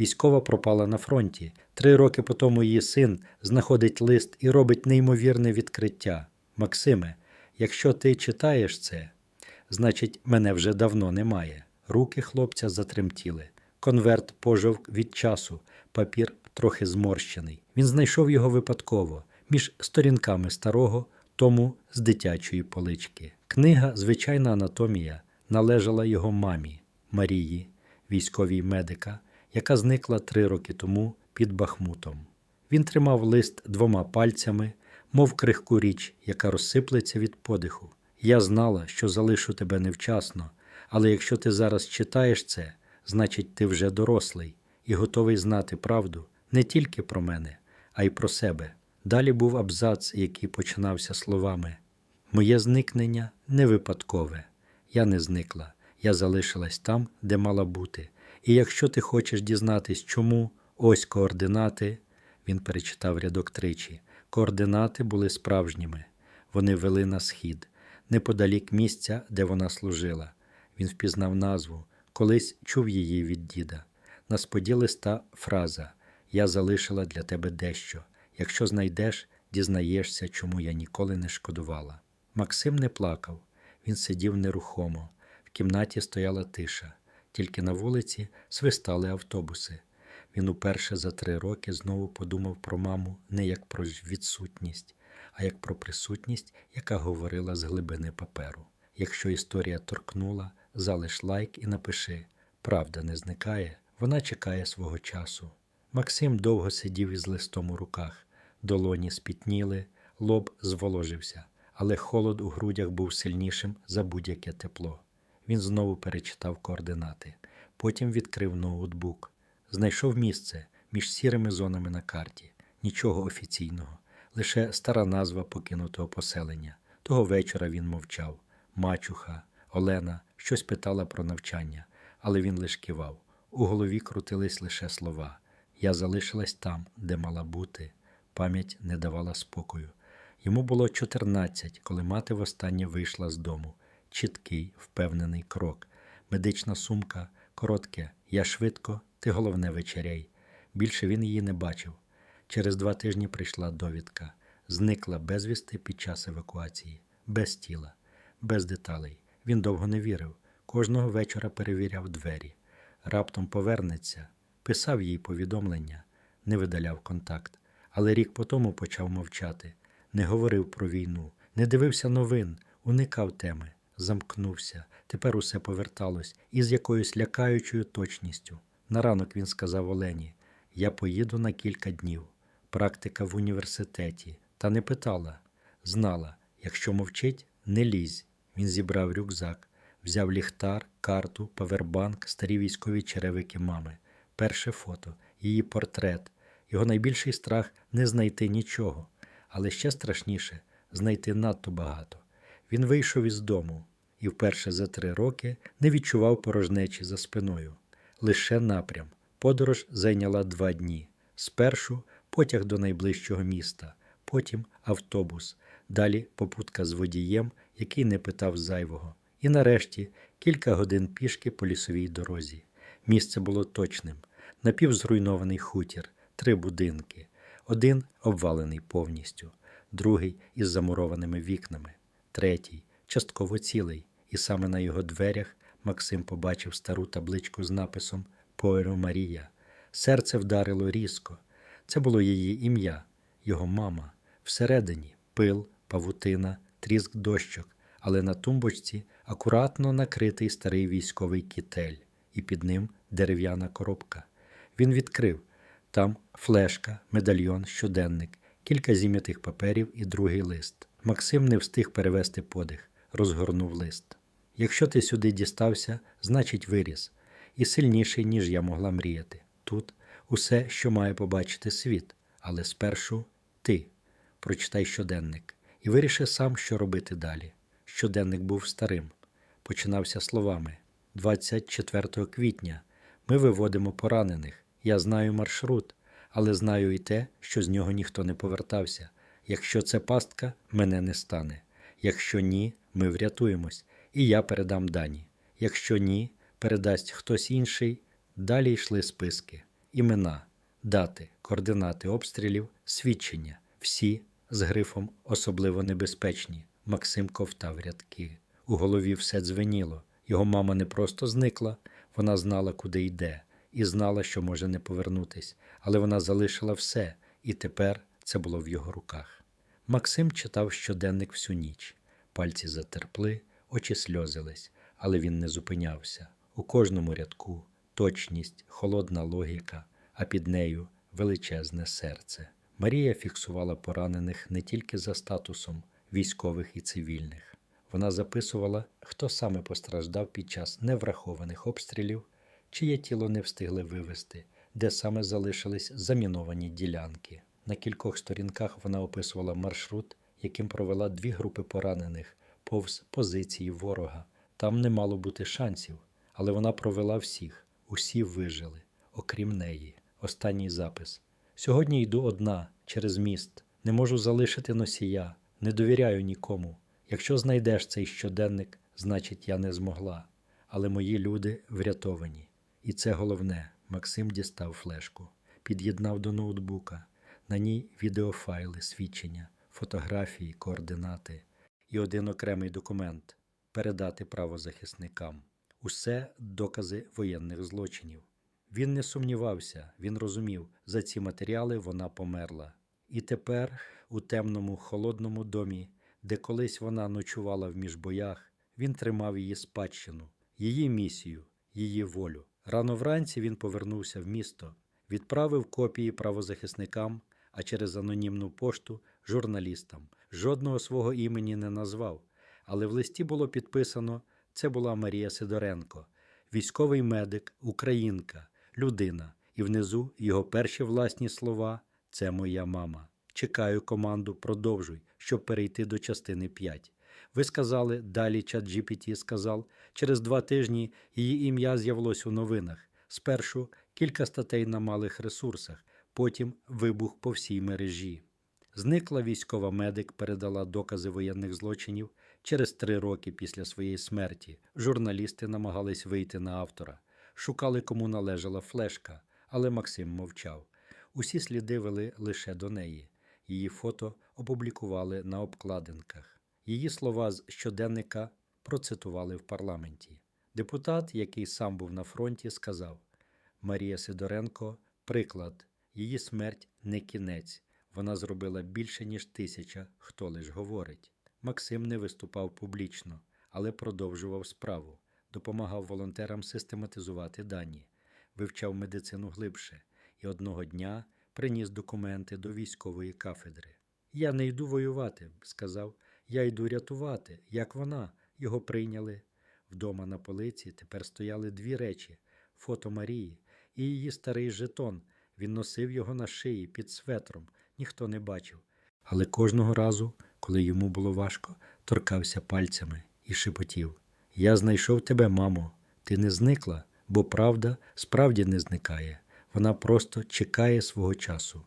Військова пропала на фронті. Три роки по тому її син знаходить лист і робить неймовірне відкриття. Максиме, якщо ти читаєш це, значить, мене вже давно немає. Руки хлопця затремтіли. Конверт пожовк від часу, папір трохи зморщений. Він знайшов його випадково між сторінками старого тому з дитячої полички. Книга Звичайна анатомія належала його мамі Марії, військовій медика, яка зникла три роки тому під Бахмутом. Він тримав лист двома пальцями, мов крихку річ, яка розсиплеться від подиху. Я знала, що залишу тебе невчасно, але якщо ти зараз читаєш це, значить ти вже дорослий і готовий знати правду не тільки про мене, а й про себе. Далі був абзац, який починався словами: Моє зникнення не випадкове. Я не зникла, я залишилась там, де мала бути. І якщо ти хочеш дізнатись, чому, ось координати, він перечитав рядок тричі. Координати були справжніми. Вони вели на схід, неподалік місця, де вона служила. Він впізнав назву, колись чув її від діда. На листа фраза Я залишила для тебе дещо. Якщо знайдеш, дізнаєшся, чому я ніколи не шкодувала. Максим не плакав, він сидів нерухомо. В кімнаті стояла тиша, тільки на вулиці свистали автобуси. Він уперше за три роки знову подумав про маму не як про відсутність, а як про присутність, яка говорила з глибини паперу. Якщо історія торкнула, залиш лайк і напиши Правда не зникає, вона чекає свого часу. Максим довго сидів із листом у руках, долоні спітніли, лоб зволожився, але холод у грудях був сильнішим за будь-яке тепло. Він знову перечитав координати, потім відкрив ноутбук, знайшов місце між сірими зонами на карті, нічого офіційного, лише стара назва покинутого поселення. Того вечора він мовчав. Мачуха, Олена щось питала про навчання, але він лиш кивав. У голові крутились лише слова. Я залишилась там, де мала бути. Пам'ять не давала спокою. Йому було 14, коли мати востаннє вийшла з дому. Чіткий, впевнений крок. Медична сумка, коротке, я швидко, ти головне вечеряй. Більше він її не бачив. Через два тижні прийшла довідка. Зникла безвісти під час евакуації, без тіла, без деталей. Він довго не вірив. Кожного вечора перевіряв двері. Раптом повернеться, писав їй повідомлення, не видаляв контакт. Але рік по тому почав мовчати, не говорив про війну, не дивився новин, уникав теми, замкнувся. Тепер усе поверталось із якоюсь лякаючою точністю. На ранок він сказав Олені: Я поїду на кілька днів. Практика в університеті. Та не питала, знала, якщо мовчить, не лізь. Він зібрав рюкзак, взяв ліхтар, карту, павербанк, старі військові черевики мами, перше фото, її портрет. Його найбільший страх не знайти нічого, але ще страшніше знайти надто багато. Він вийшов із дому і вперше за три роки не відчував порожнечі за спиною. Лише напрям. Подорож зайняла два дні. Спершу потяг до найближчого міста, потім автобус, далі попутка з водієм, який не питав зайвого, і нарешті кілька годин пішки по лісовій дорозі. Місце було точним: напівзруйнований хутір, три будинки, один обвалений повністю, другий із замурованими вікнами, третій частково цілий, і саме на його дверях Максим побачив стару табличку з написом Поеро Марія. Серце вдарило різко. Це було її ім'я, його мама. Всередині пил, павутина, тріск дощок, але на тумбочці акуратно накритий старий військовий кітель, і під ним дерев'яна коробка. Він відкрив там флешка, медальйон, щоденник, кілька зім'ятих паперів і другий лист. Максим не встиг перевести подих, розгорнув лист. Якщо ти сюди дістався, значить виріс, і сильніший, ніж я могла мріяти. Тут усе, що має побачити світ, але спершу ти прочитай щоденник і виріши сам, що робити далі. Щоденник був старим. Починався словами: 24 квітня ми виводимо поранених. Я знаю маршрут, але знаю і те, що з нього ніхто не повертався. Якщо це пастка, мене не стане. Якщо ні, ми врятуємось, і я передам дані. Якщо ні, передасть хтось інший. Далі йшли списки. імена, дати, координати обстрілів, свідчення, всі з грифом особливо небезпечні. Максим ковтав рядки. У голові все дзвеніло. Його мама не просто зникла, вона знала, куди йде, і знала, що може не повернутись, але вона залишила все, і тепер це було в його руках. Максим читав щоденник всю ніч. Пальці затерпли, очі сльозились, але він не зупинявся. У кожному рядку точність, холодна логіка, а під нею величезне серце. Марія фіксувала поранених не тільки за статусом військових і цивільних. Вона записувала, хто саме постраждав під час неврахованих обстрілів, чиє тіло не встигли вивезти, де саме залишились заміновані ділянки. На кількох сторінках вона описувала маршрут, яким провела дві групи поранених повз позиції ворога. Там не мало бути шансів, але вона провела всіх, усі вижили, окрім неї. Останній запис. Сьогодні йду одна через міст, не можу залишити носія, не довіряю нікому. Якщо знайдеш цей щоденник, значить я не змогла. Але мої люди врятовані. І це головне. Максим дістав флешку, під'єднав до ноутбука. На ній відеофайли, свідчення, фотографії, координати і один окремий документ передати правозахисникам. Усе докази воєнних злочинів. Він не сумнівався, він розумів, за ці матеріали вона померла. І тепер, у темному, холодному домі, де колись вона ночувала в міжбоях, він тримав її спадщину, її місію, її волю. Рано вранці він повернувся в місто, відправив копії правозахисникам, а через анонімну пошту журналістам. Жодного свого імені не назвав, але в листі було підписано: це була Марія Сидоренко, військовий медик, українка, людина, і внизу його перші власні слова це моя мама. Чекаю команду, продовжуй, щоб перейти до частини 5. Ви сказали, далі чат GPT сказав, через два тижні її ім'я з'явилось у новинах. Спершу кілька статей на малих ресурсах, потім вибух по всій мережі. Зникла військова медик, передала докази воєнних злочинів. Через три роки після своєї смерті журналісти намагались вийти на автора, шукали, кому належала флешка, але Максим мовчав. Усі сліди вели лише до неї. Її фото опублікували на обкладинках. Її слова з щоденника процитували в парламенті. Депутат, який сам був на фронті, сказав: Марія Сидоренко приклад, її смерть не кінець. Вона зробила більше, ніж тисяча, хто лиш говорить. Максим не виступав публічно, але продовжував справу, допомагав волонтерам систематизувати дані, вивчав медицину глибше і одного дня приніс документи до військової кафедри. Я не йду воювати, сказав. Я йду рятувати, як вона. Його прийняли. Вдома на полиці тепер стояли дві речі: фото Марії і її старий жетон. Він носив його на шиї під светром, ніхто не бачив. Але кожного разу, коли йому було важко, торкався пальцями і шепотів: Я знайшов тебе, мамо, ти не зникла, бо правда справді не зникає. Вона просто чекає свого часу.